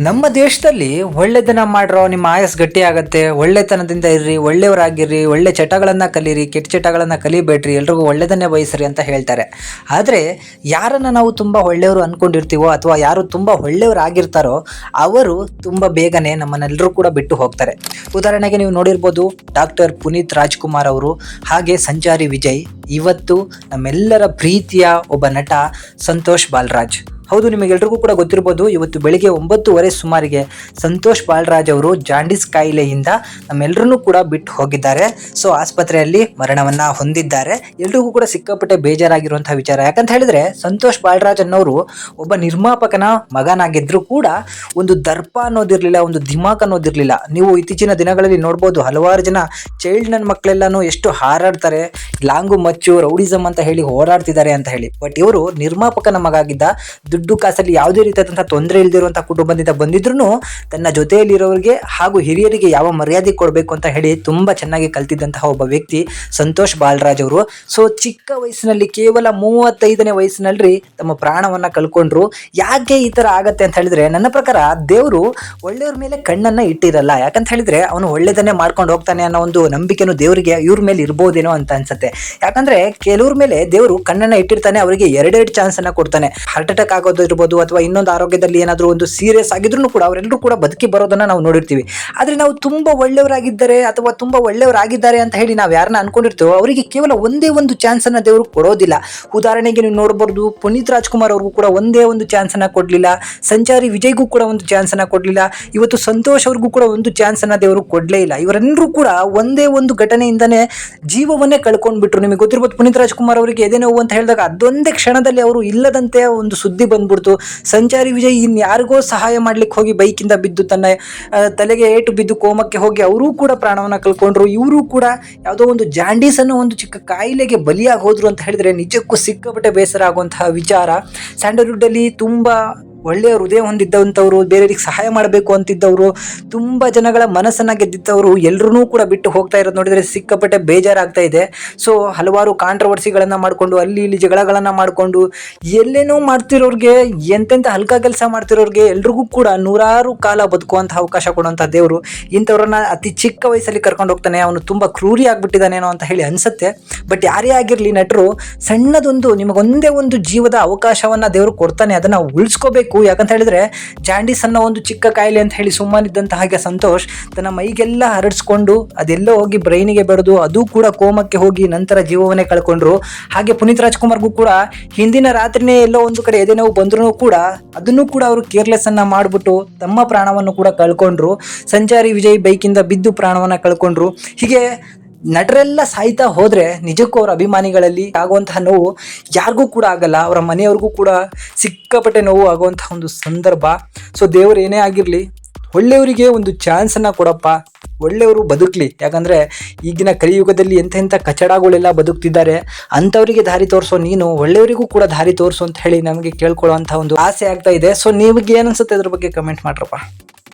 ನಮ್ಮ ದೇಶದಲ್ಲಿ ಒಳ್ಳೆದನ್ನ ಮಾಡ್ರೋ, ನಿಮ್ಮ ಆಯಸ್ ಗಟ್ಟಿ ಆಗತ್ತೆ ಒಳ್ಳೆತನದಿಂದ ಇರ್ರಿ, ಒಳ್ಳೆಯವರಾಗಿರ್ರಿ, ಒಳ್ಳೆ ಚಟಗಳನ್ನ ಕಲೀರಿ, ಕೆಟ್ಟ ಚಟಗಳನ್ನು ಕಲಿಬೇಡ್ರಿ, ಎಲ್ರಿಗೂ ಒಳ್ಳೆದನ್ನೇ ಬಯಸ್ರಿ ಅಂತ ಹೇಳ್ತಾರೆ. ಆದರೆ, ಯಾರನ್ನ ನಾವು ತುಂಬ ಒಳ್ಳೆಯವರು ಅಂದ್ಕೊಂಡಿರ್ತೀವೋ ಅಥವಾ ಯಾರು ತುಂಬ ಒಳ್ಳೆಯವರಾಗಿರ್ತಾರೋ, ಅವರು ತುಂಬ ಬೇಗನೆ ನಮ್ಮನ್ನೆಲ್ಲರೂ ಕೂಡ ಬಿಟ್ಟು ಹೋಗ್ತಾರೆ. ಉದಾಹರಣೆಗೆ ನೀವು ನೋಡಿರ್ಬೋದು, ಡಾಕ್ಟರ್ ಪುನೀತ್ ರಾಜ್ಕುಮಾರ್ ಅವರು ಹಾಗೆ ಸಂಚಾರಿ ವಿಜಯ್, ಇವತ್ತು ನಮ್ಮೆಲ್ಲರ ಪ್ರೀತಿಯ ಒಬ್ಬ ನಟ ಸಂತೋಷ್ ಬಾಲರಾಜ್. ಹೌದು, ನಿಮಗೆಲ್ರಿಗೂ ಕೂಡ ಗೊತ್ತಿರ್ಬೋದು, ಇವತ್ತು ಬೆಳಿಗ್ಗೆ ಒಂಬತ್ತುವರೆ ಸುಮಾರಿಗೆ ಸಂತೋಷ್ ಬಾಲರಾಜ್ ಅವರು ಜಾಂಡಿಸ್ ಕಾಯಿಲೆಯಿಂದ ನಮ್ಮೆಲ್ಲರನ್ನೂ ಕೂಡ ಬಿಟ್ಟು ಹೋಗಿದ್ದಾರೆ. ಸೊ, ಆಸ್ಪತ್ರೆಯಲ್ಲಿ ಮರಣವನ್ನ ಹೊಂದಿದ್ದಾರೆ. ಎಲ್ರಿಗೂ ಕೂಡ ಸಿಕ್ಕಾಪಟ್ಟೆ ಬೇಜಾರಾಗಿರುವಂತಹ ವಿಚಾರ. ಯಾಕಂತ ಹೇಳಿದ್ರೆ, ಸಂತೋಷ್ ಬಾಲರಾಜ್ ಅನ್ನೋರು ಒಬ್ಬ ನಿರ್ಮಾಪಕನ ಮಗನಾಗಿದ್ರು ಕೂಡ ಒಂದು ದರ್ಪ ಅನ್ನೋದಿರಲಿಲ್ಲ, ಒಂದು ದಿಮಾಕ್ ಅನ್ನೋದಿರಲಿಲ್ಲ. ನೀವು ಇತ್ತೀಚಿನ ದಿನಗಳಲ್ಲಿ ನೋಡ್ಬೋದು, ಹಲವಾರು ಜನ ಚೈಲ್ಡ್ ನನ್ನ ಮಕ್ಕಳೆಲ್ಲಾನು ಎಷ್ಟು ಹಾರಾಡ್ತಾರೆ, ಲಾಂಗು ಮಚ್ಚು ರೌಡಿಸಮ್ ಅಂತ ಹೇಳಿ ಹೋರಾಡ್ತಿದ್ದಾರೆ ಅಂತ ಹೇಳಿ. ಬಟ್ ಇವರು ನಿರ್ಮಾಪಕನ ಮಗ ಆಗಿದ್ದ ದುಡ್ಡು ಕಾಸಲ್ಲಿ ಯಾವುದೇ ರೀತಿಯಾದಂತಹ ತೊಂದರೆ ಇಲ್ದಿರುವಂತಹ ಕುಟುಂಬದಿಂದ ಬಂದಿದ್ರು ತನ್ನ ಜೊತೆಯಲ್ಲಿರೋರಿಗೆ ಹಾಗೂ ಹಿರಿಯರಿಗೆ ಯಾವ ಮರ್ಯಾದೆ ಕೊಡಬೇಕು ಅಂತ ಹೇಳಿ ತುಂಬಾ ಚೆನ್ನಾಗಿ ಕಲ್ತಿದ್ದಂತಹ ಒಬ್ಬ ವ್ಯಕ್ತಿ ಸಂತೋಷ್ ಬಾಲರಾಜ್ ಅವರು. ಸೊ ಚಿಕ್ಕ ವಯಸ್ಸಿನಲ್ಲಿ ಕೇವಲ ಮೂವತ್ತೈದನೇ ವಯಸ್ಸಿನಲ್ಲಿ ತಮ್ಮ ಪ್ರಾಣವನ್ನ ಕಳ್ಕೊಂಡ್ರು. ಯಾಕೆ ಈ ತರ ಆಗತ್ತೆ ಅಂತ ಹೇಳಿದ್ರೆ ನನ್ನ ಪ್ರಕಾರ ದೇವರು ಒಳ್ಳೆಯವ್ರ ಮೇಲೆ ಕಣ್ಣನ್ನ ಇಟ್ಟಿರಲ್ಲ. ಯಾಕಂತ ಹೇಳಿದ್ರೆ ಅವನು ಒಳ್ಳೆದನ್ನೇ ಮಾಡ್ಕೊಂಡು ಹೋಗ್ತಾನೆ ಅನ್ನೋ ಒಂದು ನಂಬಿಕೆನು ದೇವರಿಗೆ ಇವ್ರ ಮೇಲೆ ಇರ್ಬೋದೇನೋ ಅಂತ ಅನ್ಸುತ್ತೆ. ಯಾಕಂದ್ರೆ ಕೆಲವ್ರ ಮೇಲೆ ದೇವರು ಕಣ್ಣನ್ನ ಇಟ್ಟಿರ್ತಾನೆ, ಅವರಿಗೆ ಎರಡೆರಡು ಚಾನ್ಸ್ ಅನ್ನ ಕೊಡ್ತಾನೆ. ಹಾರ್ಟ್ ಅಟ್ಯಾಕ್ ಆಗೋದು ಇರ್ಬೋದು ಅಥವಾ ಇನ್ನೊಂದು ಆರೋಗ್ಯದಲ್ಲಿ ಏನಾದರೂ ಒಂದು ಸೀರಿಯಸ್ ಆಗಿದ್ರು ಕೂಡ ಅವರೆಲ್ಲರೂ ಕೂಡ ಬದುಕಿ ಬರೋದನ್ನು ನಾವು ನೋಡಿರ್ತೀವಿ. ಆದರೆ ನಾವು ತುಂಬ ಒಳ್ಳೆಯವರಾಗಿದ್ದಾರೆ ಅಥವಾ ತುಂಬ ಒಳ್ಳೆಯವರಾಗಿದ್ದಾರೆ ಅಂತ ಹೇಳಿ ನಾವು ಯಾರನ್ನ ಅನ್ಕೊಂಡಿರ್ತೀವೋ ಅವರಿಗೆ ಕೇವಲ ಒಂದೇ ಒಂದು ಚಾನ್ಸನ್ನು ದೇವರು ಕೊಡೋದಿಲ್ಲ. ಉದಾಹರಣೆಗೆ ನೀವು ನೋಡಬಹುದು ಪುನೀತ್ ರಾಜ್ಕುಮಾರ್ ಅವ್ರಿಗೂ ಕೂಡ ಒಂದೇ ಒಂದು ಚಾನ್ಸನ್ನು ಕೊಡಲಿಲ್ಲ. ಸಂಚಾರಿ ವಿಜಯ್ಗೂ ಕೂಡ ಒಂದು ಚಾನ್ಸನ್ನು ಕೊಡಲಿಲ್ಲ. ಇವತ್ತು ಸಂತೋಷ್ ಅವ್ರಿಗೂ ಕೂಡ ಒಂದು ಚಾನ್ಸ್ ಅನ್ನ ದೇವರು ಕೊಡಲೇ ಇಲ್ಲ. ಇವರೆಲ್ಲರೂ ಕೂಡ ಒಂದೇ ಒಂದು ಘಟನೆಯಿಂದನೇ ಜೀವವನ್ನೇ ಕಳ್ಕೊಂಡ್ಬಿಟ್ರು. ನಿಮಗೆ ಗೊತ್ತಿರ್ಬೋದು ಪುನೀತ್ ರಾಜ್ಕುಮಾರ್ ಅವರಿಗೆ ಎದೆ ನೋವು ಅಂತ ಹೇಳಿದಾಗ ಅದೊಂದೇ ಕ್ಷಣದಲ್ಲಿ ಅವರು ಇಲ್ಲದಂತೆ ಒಂದು ಸುದ್ದಿ ಬಂದ್ಬಿಡ್ತು. ಸಂಚಾರಿ ವಿಜಯ್ ಇನ್ ಯಾರಿಗೋ ಸಹಾಯ ಮಾಡ್ಲಿಕ್ಕೆ ಹೋಗಿ ಬೈಕಿಂದ ಬಿದ್ದು ತನ್ನ ತಲೆಗೆ ಏಟು ಬಿದ್ದು ಕೋಮಕ್ಕೆ ಹೋಗಿ ಅವರೂ ಕೂಡ ಪ್ರಾಣವನ್ನ ಕಳ್ಕೊಂಡ್ರು. ಇವರು ಕೂಡ ಯಾವುದೋ ಒಂದು ಜಾಂಡೀಸ್ ಅನ್ನೋ ಒಂದು ಚಿಕ್ಕ ಕಾಯಿಲೆಗೆ ಬಲಿಯಾಗಿ ಹೋದ್ರು ಅಂತ ಹೇಳಿದ್ರೆ ನಿಜಕ್ಕೂ ಸಿಕ್ಕಾಪಟ್ಟೆ ಬೇಸರ ಆಗುವಂತಹ ವಿಚಾರ. ಸ್ಯಾಂಡಲ್ವುಡ್ ಅಲ್ಲಿ ತುಂಬಾ ಒಳ್ಳೆಯ ಹೃದಯ ಹೊಂದಿದ್ದಂಥವ್ರು ಬೇರೆಯವರಿಗೆ ಸಹಾಯ ಮಾಡಬೇಕು ಅಂತಿದ್ದವರು, ತುಂಬ ಜನಗಳ ಮನಸ್ಸನ್ನು ಗೆದ್ದಿದ್ದವರು ಎಲ್ಲರೂ ಕೂಡ ಬಿಟ್ಟು ಹೋಗ್ತಾ ಇರೋದು ನೋಡಿದರೆ ಸಿಕ್ಕಾಪಟ್ಟೆ ಬೇಜಾರಾಗ್ತಾ ಇದೆ. ಸೊ ಹಲವಾರು ಕಾಂಟ್ರವರ್ಸಿಗಳನ್ನು ಮಾಡಿಕೊಂಡು, ಅಲ್ಲಿ ಇಲ್ಲಿ ಜಗಳಗಳನ್ನು ಮಾಡಿಕೊಂಡು, ಎಲ್ಲೇನೋ ಮಾಡ್ತಿರೋರಿಗೆ ಎಂತೆಂಥ ಹಲ್ಕ ಕೆಲಸ ಮಾಡ್ತಿರೋರಿಗೆ ಎಲ್ರಿಗೂ ಕೂಡ ನೂರಾರು ಕಾಲ ಬದುಕುವಂಥ ಅವಕಾಶ ಕೊಡುವಂಥ ದೇವರು. ಇಂಥವ್ರನ್ನ ಅತಿ ಚಿಕ್ಕ ವಯಸ್ಸಲ್ಲಿ ಕರ್ಕೊಂಡು ಹೋಗ್ತಾನೆ, ಅವನು ತುಂಬ ಕ್ರೂರಿ ಆಗಿಬಿಟ್ಟಿದ್ದಾನೇನೋ ಅಂತ ಹೇಳಿ ಅನಿಸುತ್ತೆ. ಬಟ್ ಯಾರೇ ಆಗಿರಲಿ ನಟರು, ಸಣ್ಣದೊಂದು, ನಿಮಗೊಂದೇ ಒಂದು ಜೀವದ ಅವಕಾಶವನ್ನು ದೇವರು ಕೊಡ್ತಾನೆ, ಅದನ್ನು ಉಳಿಸ್ಕೋಬೇಕು. ಯಾಕಂತ ಹೇಳಿದ್ರೆ ಜಾಂಡೀಸ್ ಅನ್ನೋ ಒಂದು ಚಿಕ್ಕ ಕಾಯಿಲೆ ಅಂತ ಹೇಳಿ ಸುಮ್ಮನಿದ್ದಂತಹ ಹಾಗೆ ಸಂತೋಷ್ ತನ್ನ ಮೈಗೆಲ್ಲ ಹರಡಿಸ್ಕೊಂಡು ಅದೆಲ್ಲ ಹೋಗಿ ಬ್ರೈನಿಗೆ ಬೆಳೆದು ಅದು ಕೂಡ ಕೋಮಕ್ಕೆ ಹೋಗಿ ನಂತರ ಜೀವವನ್ನೇ ಕಳ್ಕೊಂಡ್ರು. ಹಾಗೆ ಪುನೀತ್ ರಾಜ್ಕುಮಾರ್ಗೂ ಕೂಡ ಹಿಂದಿನ ರಾತ್ರಿನೇ ಎಲ್ಲೋ ಒಂದು ಕಡೆ ಎದೆ ನೋವು ಬಂದ್ರು ಕೂಡ ಅದನ್ನು ಕೂಡ ಅವರು ಕೇರ್ಲೆಸ್ ಅನ್ನ ಮಾಡಿಬಿಟ್ಟು ತಮ್ಮ ಪ್ರಾಣವನ್ನು ಕೂಡ ಕಳ್ಕೊಂಡ್ರು. ಸಂಚಾರಿ ವಿಜಯ್ ಬೈಕಿಂದ ಬಿದ್ದು ಪ್ರಾಣವನ್ನ ಕಳ್ಕೊಂಡ್ರು. ಹೀಗೆ ನಟರೆಲ್ಲ ಸಾಯ್ತಾ ಹೋದ್ರೆ ನಿಜಕ್ಕೂ ಅವರ ಅಭಿಮಾನಿಗಳಲ್ಲಿ ಆಗುವಂತಹ ನೋವು ಯಾರಿಗೂ ಕೂಡ ಆಗಲ್ಲ. ಅವರ ಮನೆಯವ್ರಿಗೂ ಕೂಡ ಸಿಕ್ಕಾಪಟ್ಟೆ ನೋವು ಆಗುವಂತಹ ಒಂದು ಸಂದರ್ಭ. ಸೊ ದೇವರು ಏನೇ ಆಗಿರಲಿ, ಒಳ್ಳೆಯವರಿಗೆ ಒಂದು ಚಾನ್ಸನ್ನು ಕೊಡಪ್ಪ. ಒಳ್ಳೆಯವರು ಬದುಕಲಿ. ಯಾಕಂದರೆ ಈಗಿನ ಕಲಿಯುಗದಲ್ಲಿ ಎಂಥೆಂಥ ಕಚಡಗಳೆಲ್ಲ ಬದುಕ್ತಿದ್ದಾರೆ. ಅಂಥವರಿಗೆ ದಾರಿ ತೋರಿಸೋ ನೀನು, ಒಳ್ಳೆಯವರಿಗೂ ಕೂಡ ದಾರಿ ತೋರಿಸು ಅಂತ ಹೇಳಿ ನಮಗೆ ಕೇಳ್ಕೊಳ್ಳೋ ಒಂದು ಆಸೆ ಆಗ್ತಾ ಇದೆ. ಸೊ ನಿಮಗೆ ಏನು ಅನ್ಸುತ್ತೆ ಅದ್ರ ಬಗ್ಗೆ ಕಮೆಂಟ್ ಮಾಡ್ರಪ್ಪ.